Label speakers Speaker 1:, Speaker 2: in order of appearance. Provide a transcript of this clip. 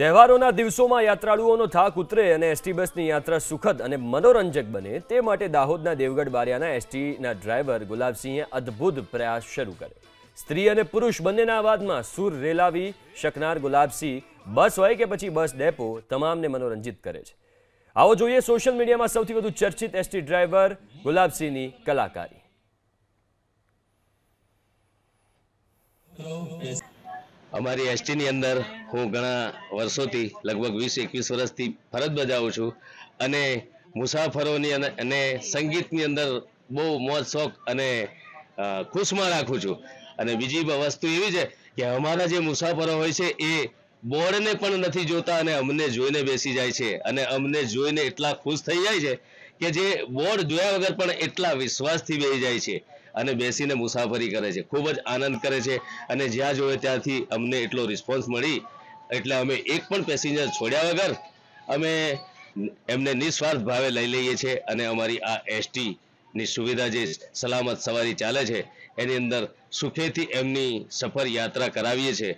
Speaker 1: તહેવારોના દિવસોમાં યાત્રાળુઓનો થાક ઉતરે અને એસટી બસની યાત્રા સુખદ અને મનોરંજક બને, તે માટે દાહોદના દેવગઢ બારિયાના એસટીના ડ્રાઈવર ગુલાબસિંહે અદ્ભુત પ્રયાસ શરૂ કર્યો. સ્ત્રી અને પુરુષ બંનેના અવાજમાં સૂર રેલાવી શકનાર ગુલાબસિંહ બસ હોય કે પછી બસ ડેપો તમામને મનોરંજિત કરે છે. આવો જોઈએ સોશિયલ મીડિયામાં સૌથી વધુ ચર્ચિત એસટી ડ્રાઈવર ગુલાબસિંહની કલાકારી.
Speaker 2: અમારી એસટીની અંદર હું ઘણા વર્ષોથી, લગભગ વીસ, એકવીસ વર્ષથી ફરજ બજાવું છું અને મુસાફરોની અને સંગીતની અંદર બહુ મોજ, શોખ અને ખુશમાં રાખું છું. અને બીજી વસ્તુ એવી છે કે અમારા જે મુસાફરો હોય છે એ બોર્ડને પણ નથી જોતા અને અમને જોઈને બેસી જાય છે. અને અમને જોઈને એટલા ખુશ થઈ જાય છે કે જે બોર્ડ જોયા વગર પણ એટલા વિશ્વાસથી બેસી જાય છે અને બેસીને મુસાફરી કરે છે. ખૂબ જ આનંદ કરે છે અને જ્યાં જોવે ત્યાંથી અમને એટલો રિસ્પોન્સ મળી. એટલે અમે એક પણ પેસેન્જર છોડ્યા વગર અમે એમને નિસ્વાર્થ ભાવે લઈ લઈએ છીએ અને અમારી આ એસટી ની સુવિધા જે સલામત સવારી ચાલે છે, એની અંદર સુખેથી એમની સફર યાત્રા કરાવીએ છીએ.